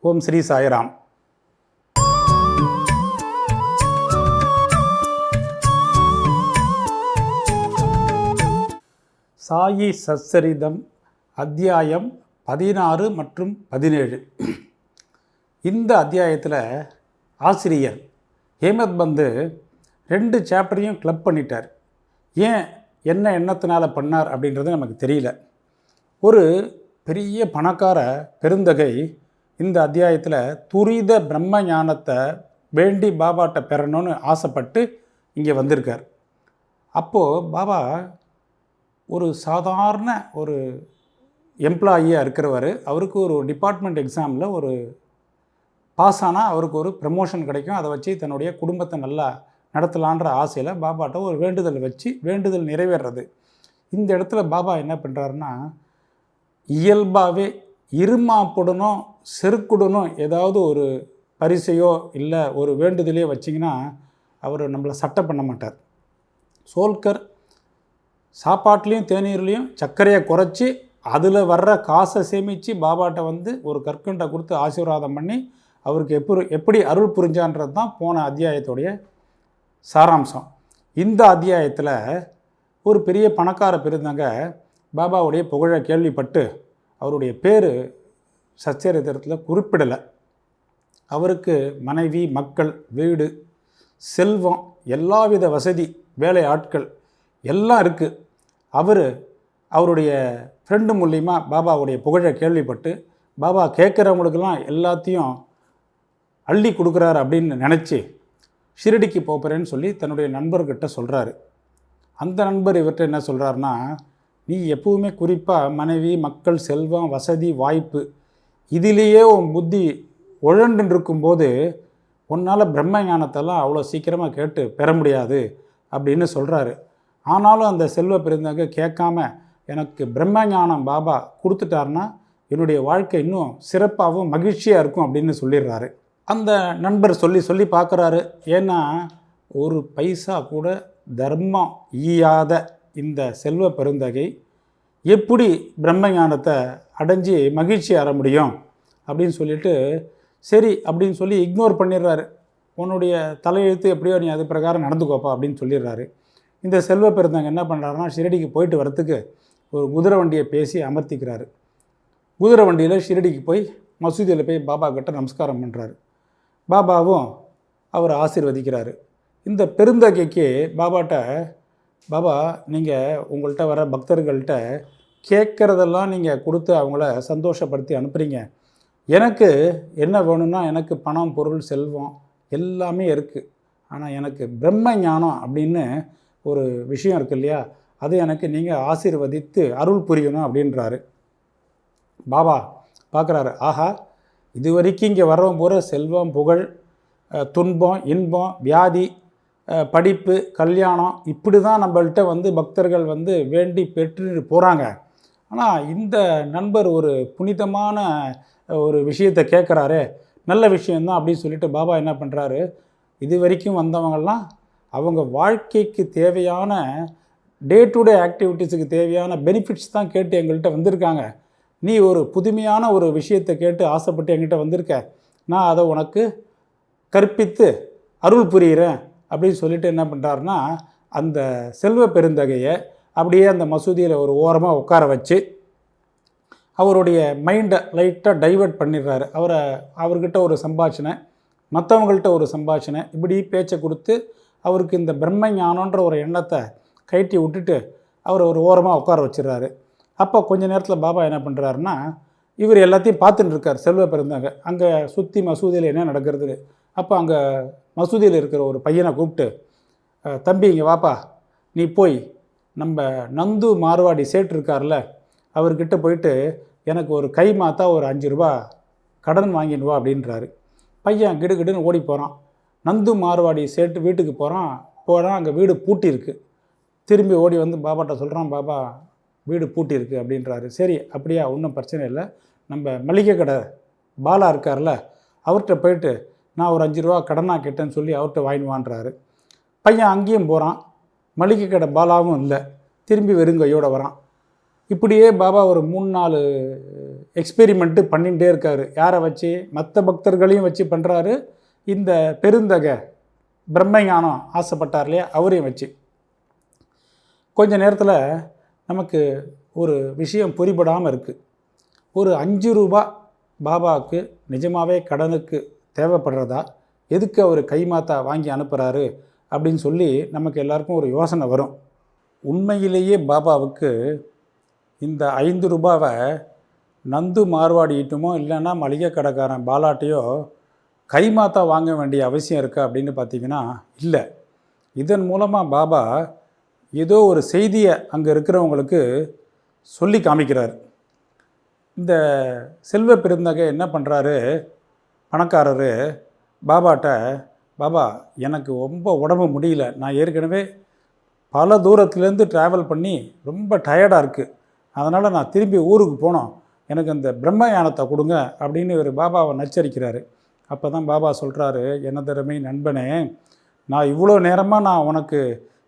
ஓம் ஸ்ரீ சாய்ராம். சாயி சச்சரிதம் அத்தியாயம் பதினாறு மற்றும் பதினேழு. இந்த அத்தியாயத்தில் ஆசிரியர் ஹேமத் பந்து ரெண்டு சாப்டரையும் கிளப் பண்ணிட்டார். ஏன் என்ன எண்ணத்தினால் பண்ணார் அப்படின்றது நமக்கு தெரியல. ஒரு பெரிய பணக்கார பெருந்தகை இந்த அத்தியாயத்தில் துரித பிரம்ம ஞானத்தை வேண்டி பாபாட்ட பெறணும்னு ஆசைப்பட்டு இங்கே வந்திருக்கார். அப்போது பாபா ஒரு சாதாரண ஒரு எம்ப்ளாயியாக இருக்கிறவர். அவருக்கு ஒரு டிபார்ட்மெண்ட் எக்ஸாமில் ஒரு பாஸ் ஆனால் அவருக்கு ஒரு ப்ரமோஷன் கிடைக்கும். அதை வச்சு தன்னுடைய குடும்பத்தை நல்லா நடத்தலான்ற ஆசையில் பாபாட்ட ஒரு வேண்டுதல் வச்சு வேண்டுதல் நிறைவேறது இந்த இடத்துல பாபா என்ன பண்ணுறாருன்னா இயல்பாகவே இருமாப்புடனும் செருக்குடனும் ஏதாவது ஒரு பரிசையோ இல்லை ஒரு வேண்டுதலையோ வச்சிங்கன்னா அவர் நம்மளை சட்டை பண்ண மாட்டார். சோல்கர் சாப்பாட்லேயும் தேநீர்லேயும் சர்க்கரையை குறைச்சி அதில் வர்ற காசை சேமித்து பாபாட்ட வந்து ஒரு கற்கண்டை கொடுத்து ஆசீர்வாதம் பண்ணி அவருக்கு எப்படி எப்படி அருள் புரிஞ்சான்றது தான் போன அத்தியாயத்துடைய சாராம்சம். இந்த அத்தியாயத்தில் ஒரு பெரிய பணக்கார பெருந்தங்க பாபாவுடைய புகழை கேள்விப்பட்டு அவருடைய பேர் சச்சரித்திரத்தில் குறிப்பிடலை. அவருக்கு மனைவி மக்கள் வீடு செல்வம் எல்லாவித வசதி வேலை ஆட்கள் எல்லாம் இருக்குது அவர் அவருடைய ஃப்ரெண்டு மூலிமா பாபாவுடைய புகழை கேள்விப்பட்டு பாபா கேட்குறவங்களுக்கெல்லாம் எல்லாத்தையும் அள்ளி கொடுக்குறாரு அப்படின்னு நினச்சி ஷிரடிக்கு போகிறேன்னு சொல்லி தன்னுடைய நண்பர்கிட்ட சொல்கிறாரு அந்த நண்பர் இவர்கிட்ட என்ன சொல்கிறாருன்னா நீ எப்பவுமே குறிப்பாக மனைவி மக்கள் செல்வம் வசதி வாய்ப்பு இதிலேயே உன் புத்தி உழண்டுன்னு இருக்கும்போது உன்னால் பிரம்ம ஞானத்தெல்லாம் அவ்வளோ சீக்கிரமாக கேட்டு பெற முடியாது அப்படின்னு சொல்கிறாரு ஆனாலும் அந்த செல்வ பெருந்தங்க கேட்காம எனக்கு பிரம்ம ஞானம் பாபா கொடுத்துட்டாருன்னா என்னுடைய வாழ்க்கை இன்னும் சிறப்பாகவும் மகிழ்ச்சியாக இருக்கும் அப்படின்னு சொல்லிடுறாரு. அந்த நண்பர் சொல்லி சொல்லி பார்க்குறாரு. ஏன்னா ஒரு பைசா கூட தர்மம் ஈயாத இந்த செல்வ பெருந்தகை எப்படி பிரம்ம ஞானத்தை அடைஞ்சு மகிழ்ச்சி அற முடியும் அப்படின்னு சொல்லிட்டு சரி அப்படின்னு சொல்லி இக்னோர் பண்ணிடுறாரு. உன்னுடைய தலையெழுத்து எப்படியோ நீ அது பிரகாரம் நடந்துக்கோப்பா அப்படின்னு சொல்லிடுறாரு. இந்த செல்வ பெருந்தங்க என்ன பண்ணுறாருன்னா ஷிரடிக்கு போயிட்டு வரத்துக்கு ஒரு குதிரை வண்டியை பேசி அமர்த்திக்கிறாரு. குதிரை வண்டியில் ஷிரடிக்கு போய் மசூதியில் போய் பாபா கிட்ட நமஸ்காரம் பண்ணுறாரு பாபாவும் அவர் ஆசிர்வதிக்கிறாரு. இந்த பெருந்தகைக்கு பாபாட்ட பாபா நீங்கள் உங்கள்கிட்ட வர பக்தர்கள்ட்ட கேட்குறதெல்லாம் நீங்கள் கொடுத்து அவங்கள சந்தோஷப்படுத்தி அனுப்புகிறீங்க எனக்கு என்ன வேணும்னா எனக்கு பணம் பொருள் செல்வம் எல்லாமே இருக்குது ஆனால் எனக்கு பிரம்ம ஞானம் அப்படின்னு ஒரு விஷயம் இருக்கு இல்லையா? அது எனக்கு நீங்கள் ஆசீர்வதித்து அருள் புரியணும் அப்படின்றாரு. பாபா பார்க்குறாரு ஆஹா இது வரைக்கும் இங்கே வர்றவங்க போகிற செல்வம் புகழ் துன்பம் இன்பம் வியாதி படிப்பு கல்யாணம் இப்படி தான் நம்மள்கிட்ட வந்து பக்தர்கள் வந்து வேண்டி பெற்று போகிறாங்க ஆனால் இந்த நண்பர் ஒரு புனிதமான ஒரு விஷயத்தை கேட்குறாரு நல்ல விஷயந்தான் அப்படின்னு சொல்லிட்டு பாபா என்ன பண்ணுறாரு இது வரைக்கும் வந்தவங்கள்லாம் அவங்க வாழ்க்கைக்கு தேவையான டே டு டே ஆக்டிவிட்டீஸுக்கு தேவையான பெனிஃபிட்ஸ் தான் கேட்டு எங்கள்கிட்ட வந்திருக்காங்க. நீ ஒரு புதுமையான ஒரு விஷயத்தை கேட்டு ஆசைப்பட்டு எங்கிட்ட வந்திருக்க. நான் அதை உனக்கு கற்பித்து அருள் புரிகிறேன் அப்படின்னு சொல்லிட்டு என்ன பண்ணுறாருன்னா அந்த செல்வ பெருந்தகையை அப்படியே அந்த மசூதியில் ஒரு ஓரமாக உட்கார வச்சு அவருடைய மைண்டை லைட்டாக டைவர்ட் பண்ணிடுறாரு. அவரை அவர்கிட்ட ஒரு சம்பாஷணை மற்றவங்கள்ட்ட ஒரு சம்பாஷணை இப்படி பேச்சை கொடுத்து அவருக்கு இந்த பிரம்ம ஞானன்ற ஒரு எண்ணத்தை கழட்டி விட்டுட்டு அவர் ஒரு ஓரமாக உட்கார வச்சிடுறாரு. அப்போ கொஞ்ச நேரத்தில் பாபா என்ன பண்ணுறாருன்னா இவர் எல்லாத்தையும் பார்த்துட்டு இருக்கார் செல்வ பிறந்தாங்க அங்கே சுற்றி மசூதியில் என்ன நடக்கிறது? அப்போ அங்கே மசூதியில் இருக்கிற ஒரு பையனை கூப்பிட்டு தம்பி இங்கே வாப்பா. நீ போய் நம்ம நந்து மார்வாடி சேட் இருக்கார்ல அவர்கிட்ட போயிட்டு எனக்கு ஒரு கை மாத்தா ஒரு அஞ்சு ரூபா கடன் வாங்கிடுவா அப்படின்றாரு. பையன் கிடுகிடுன்னு ஓடி போகிறான் நந்து மார்வாடி சேட்டு வீட்டுக்கு போகிறான் போகிறான் அங்கே வீடு பூட்டி இருக்கு திரும்பி ஓடி வந்து பாபாட்ட சொல்கிறான் பாபா வீடு பூட்டி இருக்கு அப்படின்றாரு. சரி அப்படியா ஒன்றும் பிரச்சனை இல்லை. நம்ம மளிகை கடை பாலா இருக்கார்ல அவர்கிட்ட போயிட்டு நான் ஒரு அஞ்சு ரூபா கடனாக கேட்டேன்னு சொல்லி அவர்கிட்ட வாங்கிடுவான்றாரு பையன் அங்கேயும் போகிறான் மளிகை கடை பாலாவும் இல்லை. திரும்பி வெறுங்கையோடு வரான். இப்படியே பாபா ஒரு மூணு நாலு எக்ஸ்பெரிமெண்ட்டு பண்ணிகிட்டே இருக்காரு. யாரை வச்சு? மற்ற பக்தர்களையும் வச்சு பண்ணுறாரு இந்த பெருந்தகை பிரம்மஞானம் ஆசைப்பட்டார் இல்லையா? அவரையும் வச்சு. கொஞ்ச நேரத்தில் நமக்கு ஒரு விஷயம் புரிபடாமல் இருக்குது ஒரு அஞ்சு ரூபா பாபாவுக்கு நிஜமாகவே கடனுக்கு தேவைப்படுறதா? எதுக்கு அவர் கைமாத்தா வாங்கி அனுப்புகிறாரு அப்படின்னு சொல்லி நமக்கு எல்லாருக்கும் ஒரு யோசனை வரும். உண்மையிலேயே பாபாவுக்கு இந்த ஐந்து ரூபாவை நந்து மார்வாடிட்டுமோ இல்லைன்னா மளிகை கடைக்காரன் பாலாட்டையோ கைமாத்தா வாங்க வேண்டிய அவசியம் இருக்கா அப்படின்னு பார்த்தீங்கன்னா இல்லை. இதன் மூலமாக பாபா ஏதோ ஒரு செய்தியை அங்கே இருக்கிறவங்களுக்கு சொல்லி காமிக்கிறார். இந்த செல்வ பெருந்தகை என்ன பண்ணுறாரு பணக்காரர் பாபாட்ட பாபா எனக்கு ரொம்ப உடம்பு முடியல. நான் ஏற்கனவே பல தூரத்துலேருந்து ட்ராவல் பண்ணி ரொம்ப டயர்டாக இருக்குது அதனால் நான் திரும்பி ஊருக்கு போனோம். எனக்கு இந்த பிரம்ம யானத்தை கொடுங்க. அப்படின்னு இவர் பாபாவை நச்சரிக்கிறாரு. அப்போ தான் பாபா சொல்கிறாரு என்ன திறமை நண்பனே நான் இவ்வளோ நேரமாக நான் உனக்கு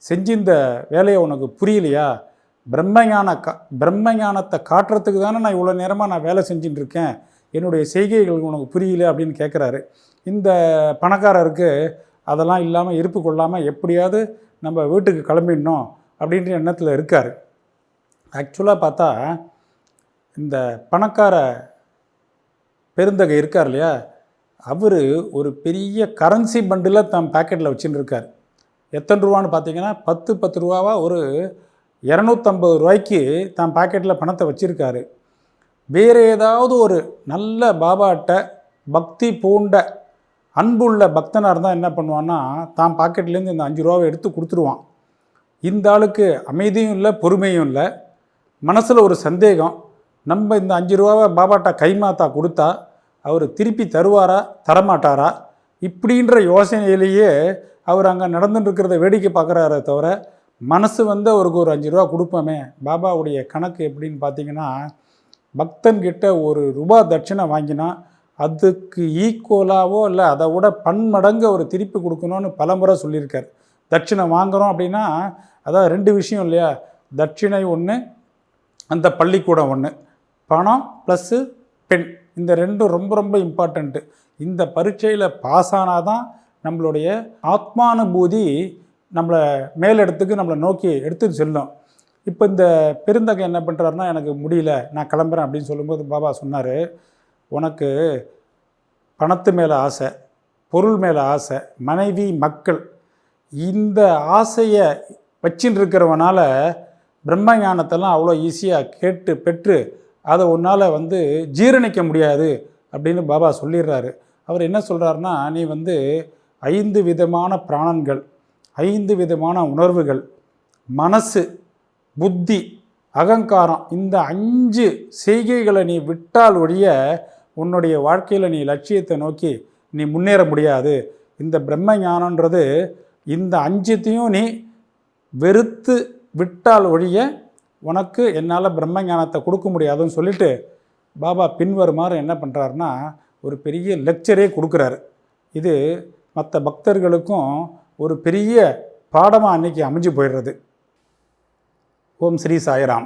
செஞ்சிருந்த வேலையை உனக்கு புரியலையா? பிரம்மஞான கா பிரம்மஞானத்தை காட்டுறதுக்கு தானே நான் இவ்வளோ நேரமாக நான் வேலை செஞ்சுட்டு இருக்கேன். என்னுடைய செய்கைகள் உனக்கு புரியல அப்படின்னு கேட்குறாரு இந்த பணக்காரருக்கு அதெல்லாம் இல்லாமல் இருப்பு கொள்ளாமல் எப்படியாவது நம்ம வீட்டுக்கு கிளம்பிடணும் அப்படின்ற எண்ணத்தில் இருக்கார். ஆக்சுவலாக பார்த்தா இந்த பணக்கார பெருந்தகை இருக்கார் இல்லையா? அவர் ஒரு பெரிய கரன்சி பண்டில் தம் பாக்கெட்டில் வச்சுன்னு இருக்கார் எத்தனை ரூபான்னு பார்த்தீங்கன்னா பத்து பத்து ரூபாவாக ஒரு இரநூத்தம்பது ரூபாய்க்கு தான் பாக்கெட்டில் பணத்தை வச்சுருக்காரு. வேறு ஏதாவது ஒரு நல்ல பாபாட்ட பக்தி பூண்ட அன்புள்ள பக்தனாக இருந்தால் என்ன பண்ணுவான்னா தான் பாக்கெட்லேருந்து இந்த அஞ்சு ரூபாவை எடுத்து கொடுத்துருவான். இந்த ஆளுக்கு அமைதியும் இல்லை பொறுமையும் இல்லை. மனசில் ஒரு சந்தேகம். நம்ம இந்த அஞ்சு ரூபாவை பாபாட்ட கைமாத்தா கொடுத்தா அவர் திருப்பி தருவாரா தரமாட்டாரா? இப்படின்ற யோசனையிலேயே அவர் அங்கே நடந்துட்டுருக்கிறத வேடிக்கை பார்க்குறாரே தவிர மனசு வந்து அவருக்கு ஒரு அஞ்சு ரூபா கொடுப்போமே பாபாவுடைய கணக்கு எப்படின்னு பார்த்தீங்கன்னா பக்தன்கிட்ட ஒரு ரூபா தட்சிணை வாங்கினா அதுக்கு ஈக்குவலாவோ இல்லை அதை விட பன்மடங்கு அவர் திருப்பி கொடுக்கணும்னு பலமுறை சொல்லியிருக்கார். தட்சிணை வாங்குகிறோம் அப்படின்னா அதான் ரெண்டு விஷயம் இல்லையா? தட்சிணை ஒன்று அந்த பள்ளிக்கூடம் ஒன்று பணம் ப்ளஸ்ஸு பெண். இந்த ரெண்டும் ரொம்ப ரொம்ப இம்பார்ட்டண்ட்டு இந்த பரீட்சையில் பாஸ் ஆனால் தான் நம்மளுடைய ஆத்மானுபூதி நம்மளை மேலிடத்துக்கு நம்மளை நோக்கி எடுத்துட்டு செல்லும். இப்போ இந்த பெருந்தகை என்ன பண்ணுறாருன்னா எனக்கு முடியல நான் கிளம்புறேன் அப்படின்னு சொல்லும்போது பாபா சொன்னார் உனக்கு பணத்து மேலே ஆசை பொருள் மேலே ஆசை மனைவி மக்கள் இந்த ஆசையை வச்சுட்டு இருக்கிறவனால பிரம்ம ஞானத்தெல்லாம் அவ்வளோ ஈஸியாக கேட்டு பெற்று அதை உன்னால் வந்து ஜீரணிக்க முடியாது அப்படின்னு பாபா சொல்லிடுறாரு. அவர் என்ன சொல்கிறாருன்னா நீ வந்து ஐந்து விதமான பிராணன்கள் ஐந்து விதமான உணர்வுகள் மனசு புத்தி அகங்காரம் இந்த அஞ்சு செய்கைகளை நீ விட்டால் ஒழிய உன்னுடைய வாழ்க்கையில் நீ லட்சியத்தை நோக்கி நீ முன்னேற முடியாது. இந்த பிரம்ம ஞானன்றது இந்த அஞ்சுத்தையும் நீ வெறுத்து விட்டால் ஒழிய உனக்கு என்னால் பிரம்ம ஞானத்தை கொடுக்க முடியாதுன்னு சொல்லிட்டு பாபா பின்வருமாறு என்ன பண்ணுறாருன்னா ஒரு பெரிய லெக்சரே கொடுக்குறாரு. இது மற்ற பக்தர்களுக்கும் ஒரு பெரிய பாடமாக அன்றைக்கி அமைஞ்சு போயிடுறது. ஓம் ஸ்ரீ சாய்ராம்.